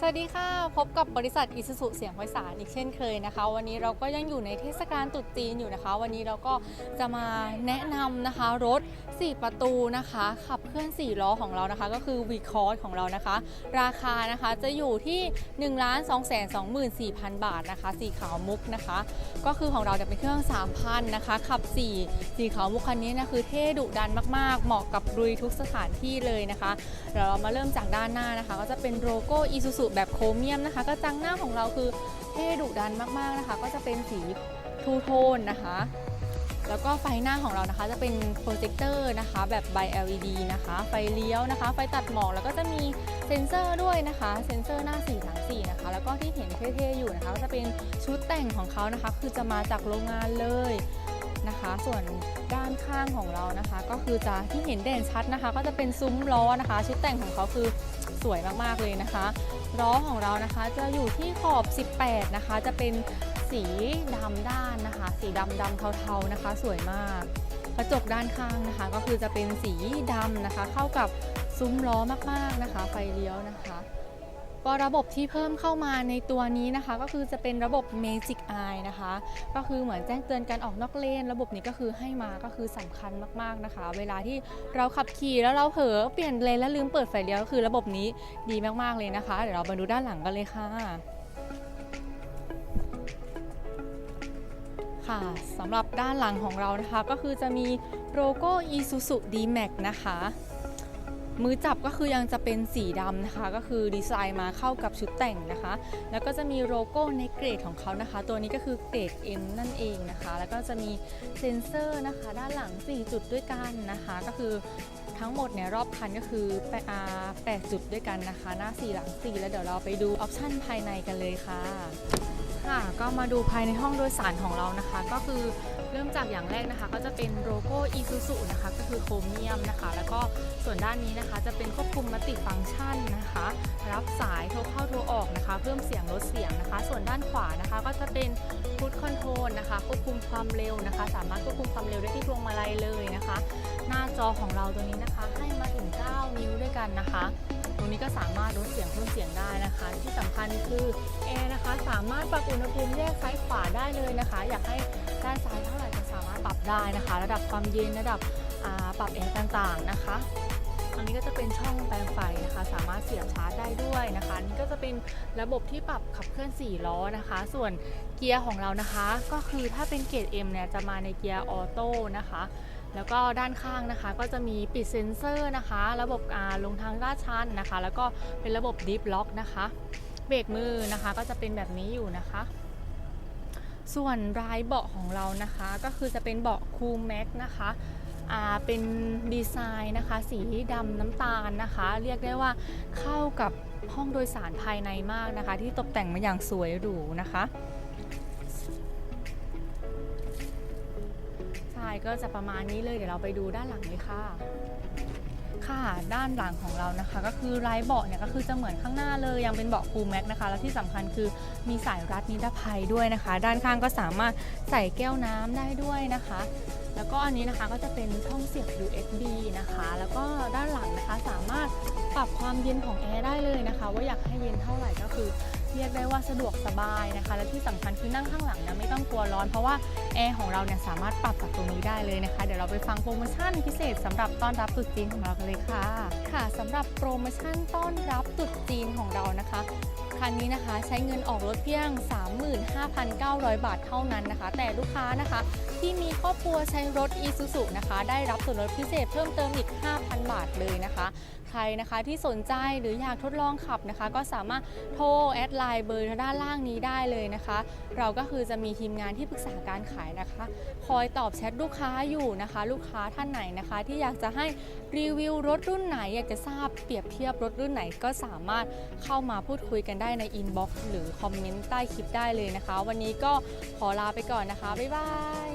สวัสดีค่ะ พบกับบริษัทอิสุสุเสียงไพศาลอีกเช่นเคยนะคะ วันนี้เราก็ยังอยู่ในเทศกาลตรุษจีนอยู่นะคะ วันนี้เราก็จะมาแนะนำนะคะ รถ 4 ประตูนะคะ ขับเคลื่อน 4 ล้อของเรานะคะ ก็คือ v c o s ของเรานะคะ ราคานะคะจะอยู่ที่ 1 2 2 4 0 0 0 บาทนะคะ สีขาวมุกนะคะ ก็คือของเราจะเป็นเครื่อง 3,000 นะคะ ขับ 4 สีขาวมุกคันนี้นะคือเท่ดุดันมาก ๆ เหมาะกับลุยทุกสถานที่เลยนะคะเดี๋ยวเรามาเริ่มจากด้านหน้านะคะ ก็จะเป็นโลโก้อีซูซูแบบโครเมียมนะคะก็จังหน้าของเราคือเท่ดุดันมากๆนะคะ ก็จะเป็นสีทูโทนนะคะ แล้วก็ไฟหน้าของเรานะคะ จะเป็นโปรเจคเตอร์นะคะ แบบใบ LED นะคะ ไฟเลี้ยวนะคะ ไฟตัดหมอกแล้วก็จะมีเซ็นเซอร์ด้วยนะคะ เซ็นเซอร์หน้า4หลัง4นะคะ แล้วก็ที่เห็นเท่ๆอยู่นะคะก็จะเป็นชุดแต่งของเขานะคะ คือจะมาจากโรงงานเลยนะคะ ส่วนด้านข้างของเรานะคะ ก็คือจะที่เห็นเด่นชัดนะคะ ก็จะเป็นซุ้มล้อนะคะ ชุดแต่งของเขาคือสวยมากๆเลยนะคะ ล้อของเรานะคะ จะอยู่ที่ขอบ 18 นะคะ จะเป็นสีดำด้านนะคะ สีดำดำเทาๆนะคะ สวยมาก กระจกด้านข้างนะคะ ก็คือจะเป็นสีดำนะคะ เข้ากับซุ้มล้อมากๆนะคะ ไฟเลี้ยวนะคะ ก็ระบบที่เพิ่มเข้ามาในตัวนี้นะคะ ก็คือจะเป็นระบบ Magic Eye นะคะ ก็คือเหมือนแจ้งเตือนการออกนอกเลน ระบบนี้ก็คือให้มาก็คือสำคัญมากๆนะคะ เวลาที่เราขับขี่แล้วเราเผลอเปลี่ยนเลนแล้วลืมเปิดไฟเลี้ยวก็คือระบบนี้ดีมากๆเลยนะคะ เดี๋ยวเรามาดูด้านหลังกันเลยค่ะค่ะสำหรับด้านหลังของเรานะคะ ก็คือจะมีโลโก้ Isuzu D-Max นะคะ มือจับก็คือยังจะเป็นสีดำนะคะ ก็คือดีไซน์มาเข้ากับชุดแต่งนะคะ แล้วก็จะมีโลโก้ในเกรดของเขานะคะ ตัวนี้ก็คือเกรด M นั่นเองนะคะ แล้วก็จะมีเซ็นเซอร์นะคะ ด้านหลัง 4 จุดด้วยกันนะคะ ก็คือทั้งหมดเนี่ยรอบคันก็คือแปดจุดด้วยกันนะคะ หน้า 4 หลัง 4 แล้วเดี๋ยวเราไปดูออปชันภายในกันเลยค่ะ ค่ะ ก็มาดูภายในห้องโดยสารของเรานะคะ ก็คือ ริ่มจากอย่างแรกนะคะก็จะเป็นโลโก้ Isuzu นะคะก็คือโครเมียมนะคะ แล้วก็ส่วนด้านนี้นะคะจะเป็นควบคุมมัลติฟังก์ชันนะคะ รับสายโทรเข้าโทรออกนะคะ เพิ่มเสียงลดเสียงนะคะ ส่วนด้านขวานะคะก็จะเป็นฟูดคอนโทรลนะคะควบคุมความเร็วนะคะ สามารถควบคุมความเร็วได้ที่พวงมาลัยเลยนะคะ หน้าจอของเราตัวนี้นะคะ ให้มาถึง 9 นิ้วด้วยกันนะคะตรงนี้ก็สามารถลดเสียงเพิ่มเสียงได้นะคะ ที่สำคัญคือแอร์นะคะสามารถปรับอุณหภูมิแยกซ้ายขวาได้เลยนะคะ อยากให้ ด้านซ้ายเท่าไหร่ก็สามารถปรับได้นะคะ ระดับความเย็นระดับปรับแอร์ต่างๆนะคะอันนี้ก็จะเป็นช่องแปลงไฟนะคะ สามารถเสียบชาร์จได้ด้วยนะคะนนี้ก็จะเป็นระบบที่ปรับขับเคลื่อน 4 ล้อนะคะ ส่วนเกียร์ของเรานะคะ ก็คือถ้าเป็นเกรด M เนี่ยจะมาในเกียร์ออโต้นะคะ แล้วก็ด้านข้างนะคะ ก็จะมีปิดเซ็นเซอร์นะคะ ระบบอ่าลงทางลาดชันนะคะ แล้วก็เป็นระบบดิฟล็อกนะคะ เบรกมือนะคะก็จะเป็นแบบนี้อยู่นะคะ ส่วนรายเบาะของเรานะคะก็คือจะเป็นเบาะคูลแม็กนะคะเป็นดีไซน์นะคะ สีดำน้ำตาลนะคะ เรียกได้ว่าเข้ากับห้องโดยสารภายในมากนะคะ ที่ตกแต่งมาอย่างสวยหรูนะคะใช่ก็จะประมาณนี้เลยเดี๋ยวเราไปดูด้านหลังเลยค่ะ ค่ะด้านหลังของเรานะคะ ก็คือลายเบาะเนี่ยก็คือจะเหมือนข้างหน้าเลยยังเป็นเบาะฟูลแม็กนะคะ แล้วที่สำคัญคือมีสายรัดนิรภัยด้วยนะคะ ด้านข้างก็สามารถใส่แก้วน้ำได้ด้วยนะคะ แล้วก็อันนี้นะคะก็จะเป็นช่องเสียบ USB นะคะ แล้วก็ด้านหลังนะคะสามารถปรับความเย็นของแอร์ได้เลยนะคะ ว่าอยากให้เย็นเท่าไหร่ก็คือ เรียกได้ว่าสะดวกสบายนะคะ และที่สำคัญคือนั่งข้างหลังเนี่ยไม่ต้องกลัวร้อน เพราะว่าแอร์ของเราเนี่ยสามารถปรับจากตรงนี้ได้เลยนะคะ เดี๋ยวเราไปฟังโปรโมชั่นพิเศษสำหรับต้อนรับตรุษจีนของเรากันเลยค่ะ ค่ะสำหรับโปรโมชั่นต้อนรับตรุษจีนของเรานะคะ คันนี้นะคะ ใช้เงินออกรถเพียง 35,900 บาทเท่านั้นนะคะ แต่ลูกค้านะคะ ที่มีครอบครัวใช้รถ Isuzu นะคะ ได้รับส่วนลดพิเศษเพิ่มเติมอีก 5,000 บาทเลยนะคะ ใครนะคะที่สนใจหรืออยากทดลองขับนะคะ ก็สามารถโทรแอดไลน์เบอร์ด้านล่างนี้ได้เลยนะคะ เราก็คือจะมีทีมงานที่ปรึกษาการขายนะคะ คอยตอบแชทลูกค้าอยู่นะคะ ลูกค้าท่านไหนนะคะ ที่อยากจะให้รีวิวรถรุ่นไหน อยากจะทราบเปรียบเทียบรถรุ่นไหนก็สามารถเข้ามาพูดคุยกันได้ได้ในอินบ็อกซ์หรือคอมเมนต์ใต้คลิปได้เลยนะคะ วันนี้ก็ขอลาไปก่อนนะคะ บ๊ายบาย